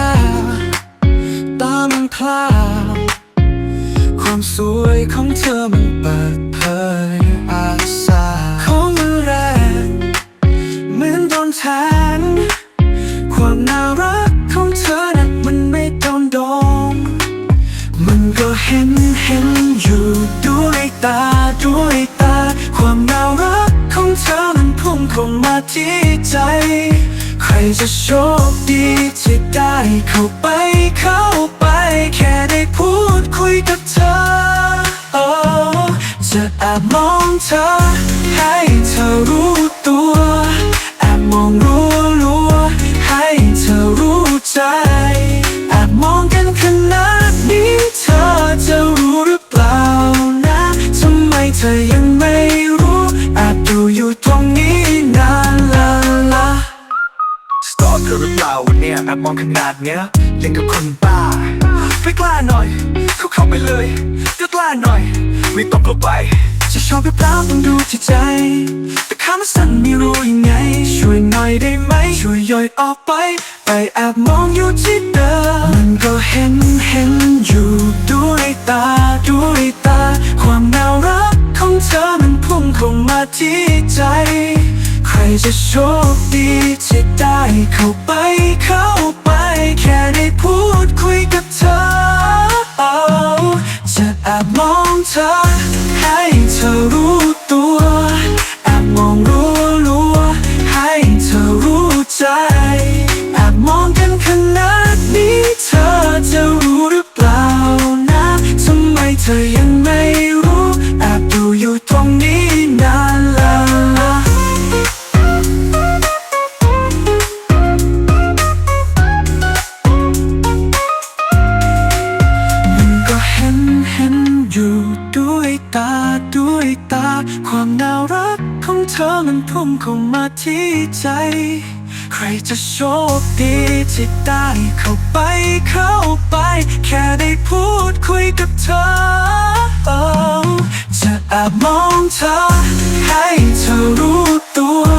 าตามันพลาดความสวยของเธอมันเปิดเผยอาสาของมือแรงเหมือนโดนแทงความน่ารักของเธอนั้นมันไม่โดนโดงมันก็เห็นเห็นอยู่ด้วยตาด้วยตา ความน่ารักของเธอมันพุ่งเข้ามาที่ใจ ใครจะโชคดีที่ได้เข้าไปเข้าไป เธอหรือเปล่าวันเนี้ยแอบมองขนาดเนี้ยยังกับคนบ้าไม่กล้าหน่อยเข้าเข้าไปเลยก็กล้าหน่อย ไม่ต้องเข้าไปจะชอบหรือเปล่าต้องดูที่ใจ แต่ข้ามันสั่นไม่รู้ยังไง ช่วยหน่อยได้ไหม ช่วยย่อยออกไป ไปแอบมองอยู่ที่เดิมมันก็เห็นเห็นอยู่ด้วยตาด้วยตา ความน่ารักของเธอมันพุ่งเข้ามาที่ใจ ใครจะโชคดี มอ ด้วยตา ความน่ารักของเธอมันพุ่งเข้ามาที่ใจ ใครจะโชคดีที่ได้เข้าไปเข้าไป แค่ได้พูดคุยกับเธอ จะแอบมองเธอ ให้เธอรู้ตัว